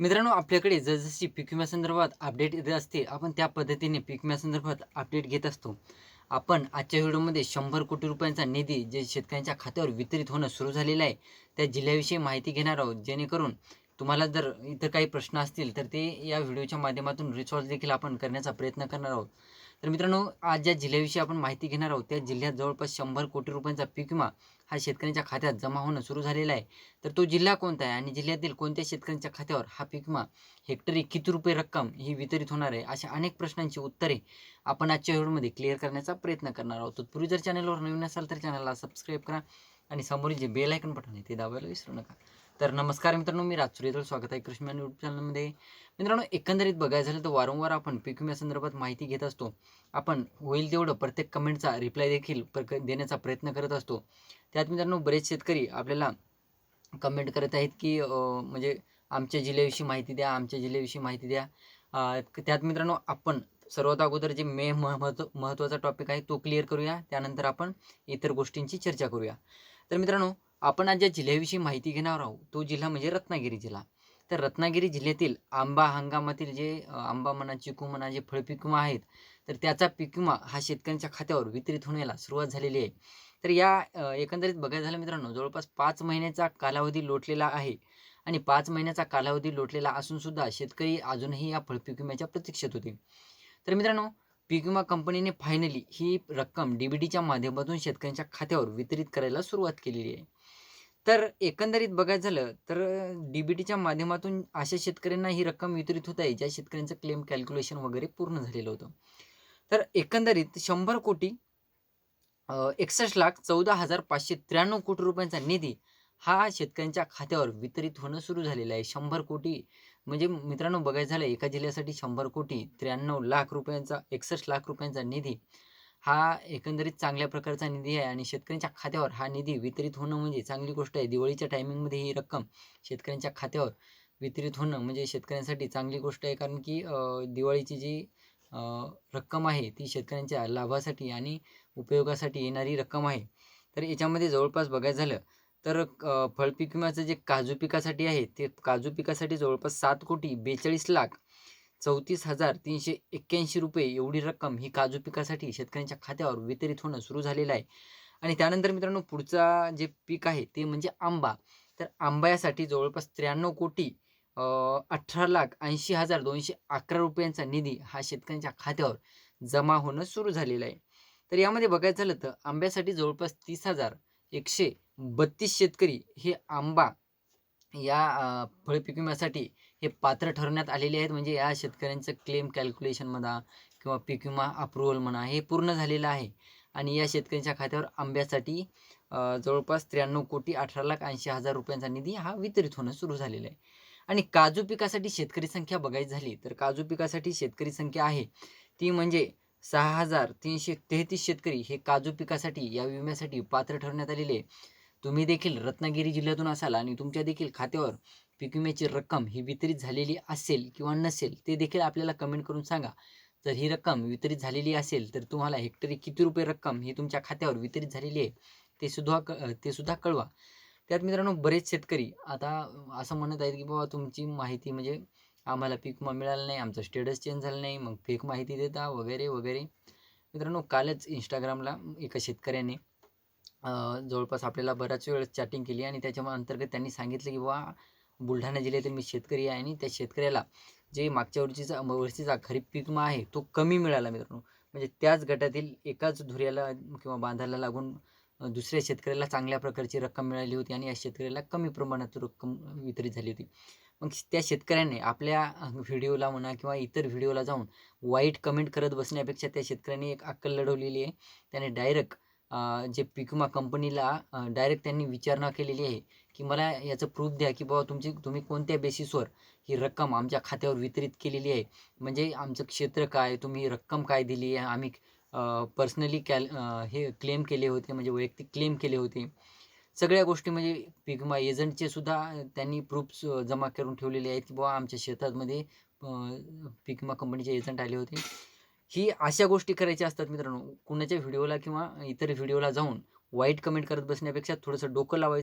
मित्रांनो आपल्याकडे जसजशी पीक विम्यासंदर्भात अपडेट येत असते आपण त्या पद्धतीने पीक विम्यासंदर्भात अपडेट घेत असतो. आपण आजच्या व्हिडिओमध्ये शंभर कोटी रुपयांचा निधी जे शेतकऱ्यांच्या खात्यावर वितरित होणं सुरू झालेलं आहे त्या जिल्ह्याविषयी माहिती घेणार आहोत. जेणेकरून तुम्हाला जर इतर काही प्रश्न असतील तर ते या व्हिडिओच्या माध्यमातून रिसॉल्व देखील आपण करण्याचा प्रयत्न करणार आहोत. तर मित्रांनो आज ज्या जिल्ह्याविषयी आपण माहिती घेणार आहोत त्या जिल्ह्यात जवळपास शंभर कोटी रुपयांचा पीक विमा हा शेतकऱ्यांच्या खात्यात जमा होणं सुरू झालेला आहे. तर तो जिल्हा कोणता आहे आणि जिल्ह्यातील कोणत्या शेतकऱ्यांच्या खात्यावर हा पीक विमा हेक्टरी किती रुपये रक्कम ही वितरित होणार आहे अशा अनेक प्रश्नांची उत्तरे आपण आजच्या व्हिडिओमध्ये क्लिअर करण्याचा प्रयत्न करणार आहोत. तत्पूर्वी जर चॅनलवर नवीन असाल तर चॅनलला सबस्क्राईब करा आणि समोरील जे बेल आयकन बटन आहे ते दाबायला विसरू नका. तर नमस्कार मित्रांनो मी राज स्वागत आहे कृष्ण यूट्यूब चॅनलमध्ये. मित्रांनो एकंदरीत बघायचं झालं तर वारंवार आपण पीक विम्यासंदर्भात माहिती घेत असतो. आपण होईल तेवढं प्रत्येक कमेंटचा रिप्लाय देखील प्र देण्याचा प्रयत्न करत असतो. त्यात मित्रांनो बरेच शेतकरी आपल्याला कमेंट करत आहेत की म्हणजे आमच्या जिल्ह्याविषयी माहिती द्या आमच्या जिल्ह्याविषयी माहिती द्या. त्यात मित्रांनो आपण सर्वात अगोदर जे मे महत्त्व महत्त्वाचा टॉपिक आहे तो क्लिअर करूया. त्यानंतर आपण इतर गोष्टींची चर्चा करूया. तर मित्रांनो आपण आज ज्या जिल्ह्याविषयी माहिती घेणार आहोत तो जिल्हा म्हणजे रत्नागिरी जिल्हा. तर रत्नागिरी जिल्ह्यातील आंबा हंगामातील जे आंबा म्हणा चिकू म्हणा जे फळपीक विमा आहेत तर त्याचा पीक विमा हा शेतकऱ्यांच्या खात्यावर वितरित होण्याला सुरुवात झालेली आहे. तर या एकंदरीत बघायला झालं मित्रांनो जवळपास पाच महिन्याचा कालावधी लोटलेला आहे आणि पाच महिन्याचा कालावधी लोटलेला असून सुद्धा शेतकरी अजूनही या फळपीक विम्याच्या प्रतीक्षेत होते. तर मित्रांनो पीक विमा कंपनीने फायनली ही रक्कम डी बी डीच्या माध्यमातून शेतकऱ्यांच्या खात्यावर वितरित करायला सुरुवात केलेली आहे. तर एकंदरीत बघायचं झालं तर डी बी टीच्या माध्यमातून अशा शेतकऱ्यांना ही रक्कम वितरित होत आहे ज्या शेतकऱ्यांचं क्लेम कॅल्क्युलेशन वगैरे पूर्ण झालेलं होतं. तर एकंदरीत शंभर कोटी एकसष्ट लाख चौदा हजार पाचशे त्र्याण्णव कोटी रुपयांचा निधी हा शेतकऱ्यांच्या खात्यावर वितरित होणं सुरू झालेलं आहे. शंभर कोटी म्हणजे मित्रांनो बघायचं झालं एका जिल्ह्यासाठी शंभर कोटी त्र्याण्णव लाख रुपयांचा एकसष्ट लाख रुपयांचा निधी हा एकंदरीत चांगल्या प्रकारचा निधी आहे आणि शेतकऱ्यांच्या खात्यावर हा निधी वितरित होणं म्हणजे चांगली गोष्ट आहे. दिवाळीच्या टायमिंगमध्ये ही रक्कम शेतकऱ्यांच्या खात्यावर वितरित होणं म्हणजे शेतकऱ्यांसाठी चांगली गोष्ट आहे. कारण की दिवाळीची जी रक्कम आहे ती शेतकऱ्यांच्या लाभासाठी आणि उपयोगासाठी येणारी रक्कम आहे. तर याच्यामध्ये जवळपास बघायचं झालं तर फळपीक विम्याचं जे काजू पिकासाठी आहे ते काजू पिकासाठी जवळपास सात कोटी बेचाळीस लाख चौतीस हजार तीनशे एक्क्याऐंशी रुपये एवढी रक्कम ही काजू पिकासाठी शेतकऱ्यांच्या खात्यावर वितरित होणं सुरू झालेलं आहे. आणि त्यानंतर मित्रांनो पुढचा जे पीक आहे ते म्हणजे आंबा. तर आंबा यासाठी जवळपास त्र्याण्णव कोटी अठरा लाख ऐंशी हजार दोनशे अकरा रुपयांचा निधी हा शेतकऱ्यांच्या खात्यावर जमा होणं सुरू झालेला आहे. तर यामध्ये बघायचं झालं तर आंब्यासाठी जवळपास तीस हजार एकशे बत्तीस शेतकरी हे आंबा या फळपिक विम्यासाठी हे पात्र ठरवण्यात आलेले आहेत. म्हणजे या शेतकऱ्यांचं क्लेम कॅल्क्युलेशन म्हणा किंवा पीक विमा अप्रुव्हल म्हणा हे पूर्ण झालेलं आहे. आणि या शेतकऱ्यांच्या खात्यावर आंब्यासाठी जवळपास त्र्याण्णव कोटी अठरा लाख ऐंशी हजार रुपयांचा निधी हा वितरित होणं सुरू झालेला आहे. आणि काजू पिकासाठी शेतकरी संख्या बघायची झाली तर काजू पिकासाठी शेतकरी संख्या आहे. ती म्हणजे सहा हजार तीनशे तेहतीस शेतकरी हे काजू पिकासाठी या विम्यासाठी पात्र ठरवण्यात आलेले आहे. तुम्ही देखील रत्नागिरी जिल्ह्यातून असाल आणि तुमच्या देखील खात्यावर पीक विम्याची रक्कम ही वितरित झालेली असेल किंवा नसेल ते देखील आपल्याला कमेंट करून सांगा. जर ही रक्कम वितरित झालेली असेल तर तुम्हाला हेक्टरी किती रुपये रक्कम ही तुमच्या खात्यावर वितरित झालेली आहे ते सुद्धा क ते सुद्धा कळवा. त्यात मित्रांनो बरेच शेतकरी आता असं म्हणत आहेत की बाबा तुमची माहिती म्हणजे आम्हाला पीक विमा मिळाला नाही आमचं स्टेटस चेंज झालं नाही मग फेक माहिती देता वगैरे वगैरे. मित्रांनो कालच इंस्टाग्रामला एका शेतकऱ्याने जवळपास आपल्याला बऱ्याच वेळ चॅटिंग केली आणि त्याच्या अंतर्गत त्यांनी सांगितलं की बाबा बुलढाणा जिल्ह्यातील मी शेतकरी आहे आणि त्या शेतकऱ्याला जे मागच्या वर्षीचा वर्षीचा खरीप पीक आहे तो कमी मिळाला मित्रांनो. म्हणजे त्याच गटातील एकाच धुऱ्याला किंवा बांधाला लागून दुसऱ्या शेतकऱ्याला चांगल्या प्रकारची रक्कम मिळाली होती आणि या शेतकऱ्याला कमी प्रमाणात रक्कम वितरित झाली होती. मग त्या शेतकऱ्याने आपल्या व्हिडिओला म्हणा किंवा इतर व्हिडिओला जाऊन वाईट कमेंट करत बसण्यापेक्षा त्या शेतकऱ्याने एक अक्कल लढवलेली आहे. त्याने डायरेक्ट जे पिकमा कंपनीला डायरेक्ट त्यांनी विचारणा केलेली आहे. की मला याचं प्रूफ द्या की बाबा तुमची तुम्ही कोणत्या बेसिसवर ही रक्कम आमच्या खात्यावर वितरित केलेली आहे? म्हणजे आमचं क्षेत्र काय? तुम्ही रक्कम काय दिली आहे? आम्ही पर्सनली कॅल हे क्लेम केले होते म्हणजे वैयक्तिक क्लेम केले होते. सगळ्या गोष्टी म्हणजे पिगमा एजंटचे सुद्धा त्यांनी प्रूफ्स जमा करून ठेवलेले आहेत की बाबा आमच्या शेतामध्ये पिगमा कंपनीचे एजंट आले होते. ही अशा गोष्टी करायच्या असतात मित्रांनो. कुणाच्या व्हिडिओला किंवा इतर व्हिडिओला जाऊन वाईट कमेंट करत बसण्यापेक्षा थोडंसं डोकं लावायचं.